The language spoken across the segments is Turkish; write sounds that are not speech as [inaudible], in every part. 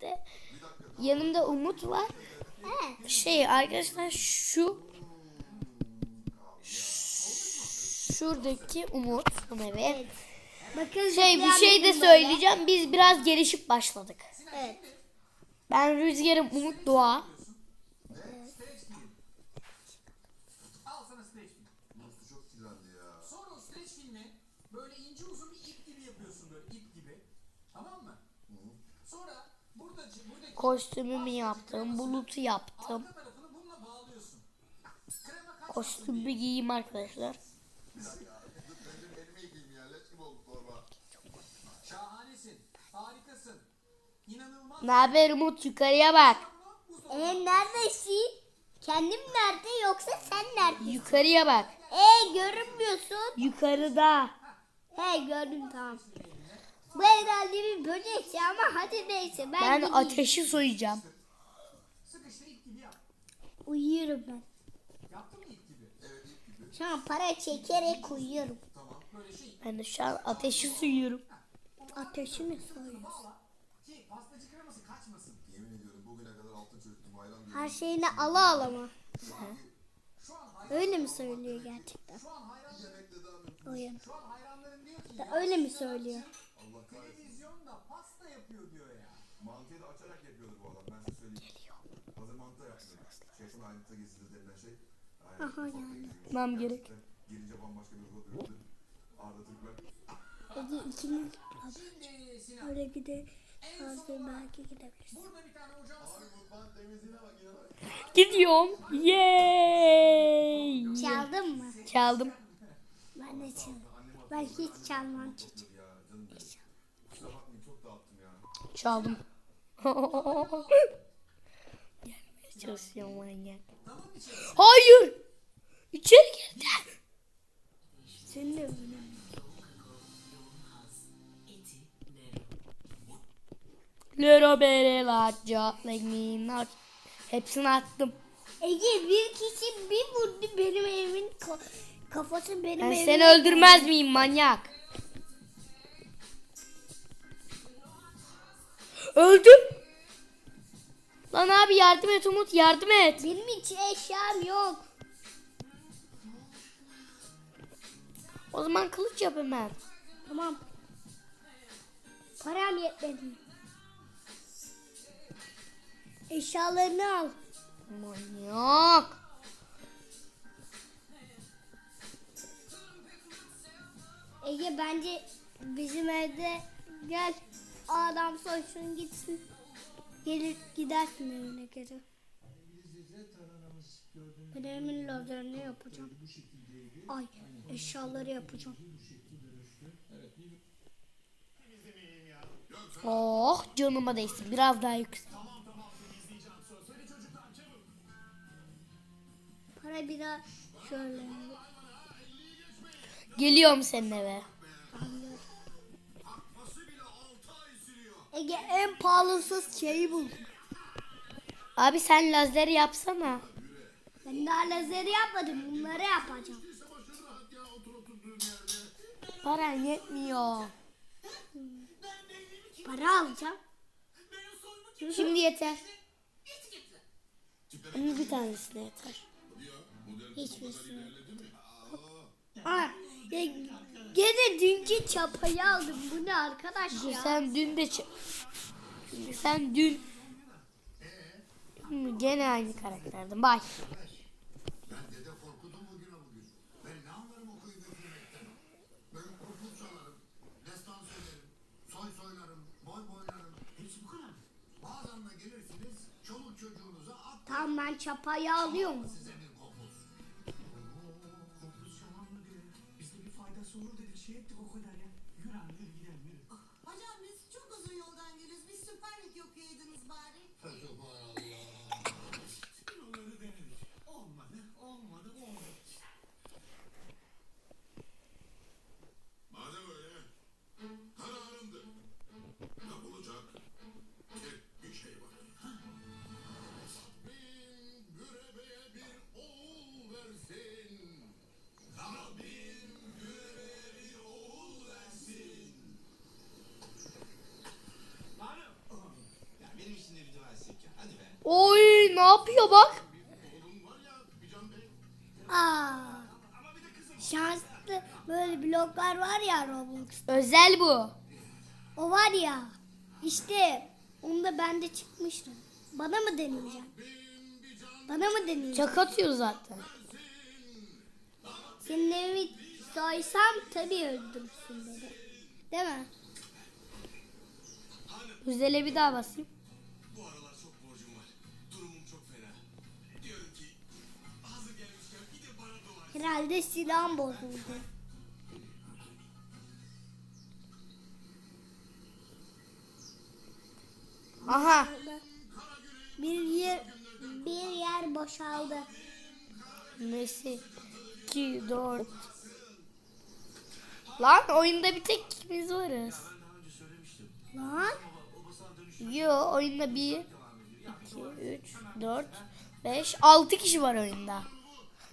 de yanımda Umut var. Evet. Şey arkadaşlar şu şuradaki Umut evet. Bakın Şey bir şey de söyleyeceğim. Biz biraz gelişip başladık. Evet. Ben Rüzgar'ım Umut Doğa. Al sana streç film. Nasıl çok kirlendi ya. Sonra Kostümümü yaptım. Bulutu yaptım. Kostümü giyeyim arkadaşlar. Ne haber Umut yukarıya bak. E neredesin? Kendim nerede yoksa sen nerede? Yukarıya bak. E görünmüyorsun. Yukarıda. He gördüm tamam. Bu herhalde bir böcekti ama hadi neyse ben, Ben gideyim. ateşi soyacağım. Uyuyorum ben. Şu an para çekerek uyuyorum. Ben de şu an ateşi soyuyorum. Ateşi mi soyuyorsun? Her şeyini ala ala mı? Öyle mi söylüyor gerçekten? Oyun. öyle mi söylüyor? Allah kahretsin. televizyonda pasta yapıyor diyor ya. Mantıyı da açarak yapıyordu bu adam. Ben size söyleyeyim. Hazır mantı da yapmıyor. Şefin ayrıntıda gizlidir denilen şey. Aynen. Aha gidiyor. Tamam, gerek. Gelince bambaşka bir ruh dönüldü. Arda Türkmen. Peki ikimiz Şimdi Sinan öyle gide hazır belki gidebiliriz. burada bir tane ocağımız Abi mutfağın temizliğine bak bak. Gidiyorum. Yay. Çaldın mı? Çaldım. Ben de çaldım. Ben hiç çalmam çocuk. Ya canım benim. Kusura bakmayın çok dağıttım ya. Çaldım. Gelmeye çalışıyorum manyak. Hayır. İçeri girdi. Senin de öyle. Lero bere la like me not. Hepsini attım. Ege bir kişi bir vurdu benim evimin ka- kafası benim Ben evime. seni öldürmez miyim manyak? Öldüm. Lan abi yardım et Umut yardım et. Benim hiç eşyam yok. O zaman kılıç yap hemen. Tamam. Param yetmedi. Eşyalarını al. Manyak. Adam soysun gitsin. Gelir gidersin evine geri. Ben evimin lazerini yapacağım. Ay eşyaları yapacağım. Oh canıma değsin biraz daha yüksek. Para biraz şöyle. Geliyorum senin eve. Ege en pahalısız şeyi buldum. Abi sen lazer yapsana. Ben daha lazeri yapmadım. Bunları yapacağım. Paran yetmiyor. Para alacağım. Şimdi yeter. Şimdi bir tanesine yeter. Hiçbirisini. Aa, ya, dünkü çapayı aldım. Bu ne arkadaş ya? Sen dün de sen dün gene aynı karakterdin. Bak. Ben dede korkudum bugüne bugün. Ben ne yapıyor bak. Aa. Şanslı böyle bloklar var ya Roblox. Özel bu. O var ya. İşte onda bende çıkmıştı. Bana mı deneyeceğim? Bana mı deneyeceğim? Çak atıyor zaten. Senin evi soysam tabii öldürürsün beni. Değil mi? Özel'e bir daha basayım. Herhalde silahım bozuldu. Aha. Bir yer bir yer boşaldı. Nesi? 2, 4. Lan oyunda bir tek ikimiz varız. Lan Yo oyunda 1, 2, 3, 4, 5, 6 kişi var oyunda.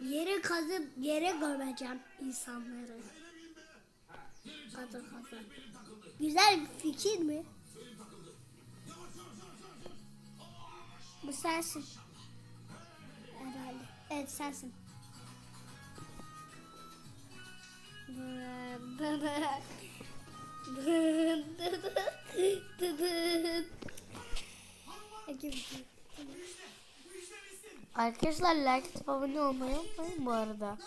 yere kazıp yere gömeceğim insanları. Kazı kazı. Güzel bir fikir mi? Bu sensin. Herhalde. Evet sensin. [laughs] Arkadaşlar like atıp abone olmayı unutmayın bu arada.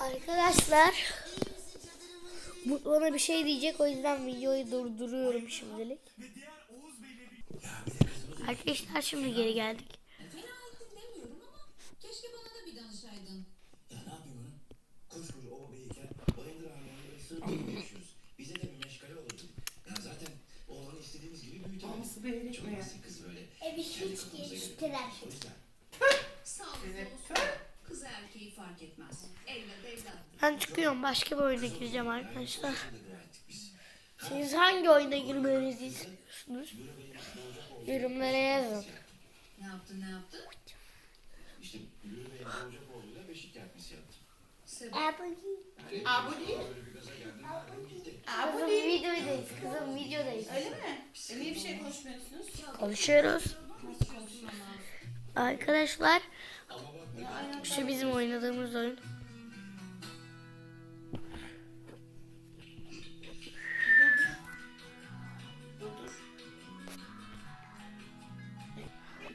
Arkadaşlar bu bana bir şey diyecek o yüzden videoyu durduruyorum şimdilik. Arkadaşlar şimdi geri geldik. Keşke bana da bir danışaydın. Büyütemedik. Çok basit kız böyle. Evi hiç geliştirer. O yüzden Sağlıklı olsun. Kız erkeği fark etmez. Evlat evlat. Ben çıkıyorum başka bir oyuna gireceğim arkadaşlar. Siz hangi oyuna girmenizi istiyorsunuz? Yorumlara yazın. Ne yaptın ne yaptın? İşte Yürü Bey'in doğacak oğluyla beşik kertmesi yaptım. Sebep. Kızım videodayız. Kızım videodayız. Öyle mi? E niye bir şey konuşmuyorsunuz? Konuşuyoruz. Arkadaşlar şu bizim oynadığımız oyun.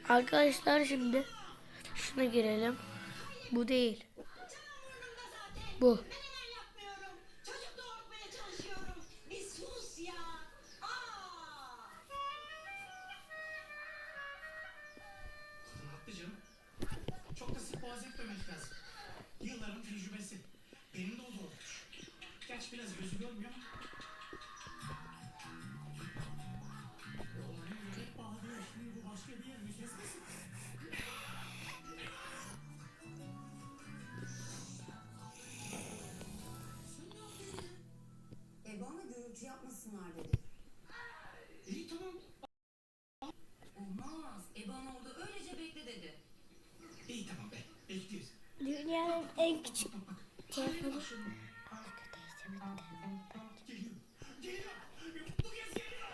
Arkadaşlar şimdi şuna girelim. Bu değil. Bu. Yılların tecrübesi. Benim de o. Gerçi biraz gözü görmüyor ama yapmasınlar dedi. İyi tamam. Olmaz. Eban orada öylece bekle dedi. İyi tamam be. Bekliyoruz. Dünyanın en küçük telefonu. Geliyor. Geliyor. Bu kez geliyor.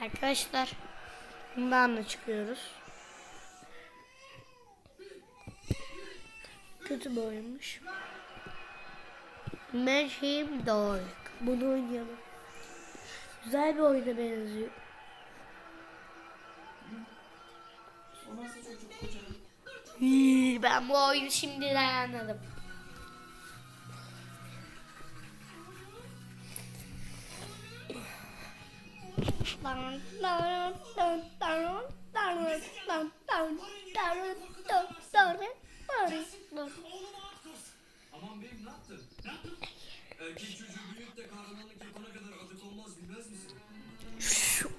Arkadaşlar bundan da çıkıyoruz. Kötü bir oyunmuş. Mayhem Dark. Bunu oynayalım. Güzel bir oyuna benziyor. Hii, Ben bu oyunu şimdiden anladım.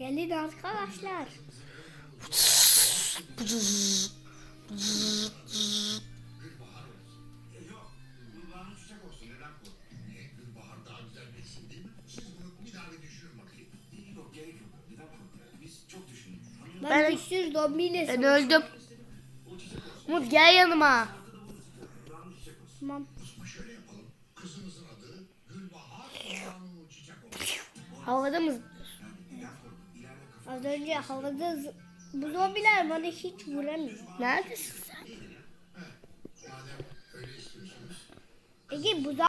Gelin arkadaşlar. Ben, ben bir Ben öldüm. Umut gel yanıma. Tamam. Havada mı Az önce havada bu zombiler bana hiç vuramıyor. Neredesin sen? Ege bu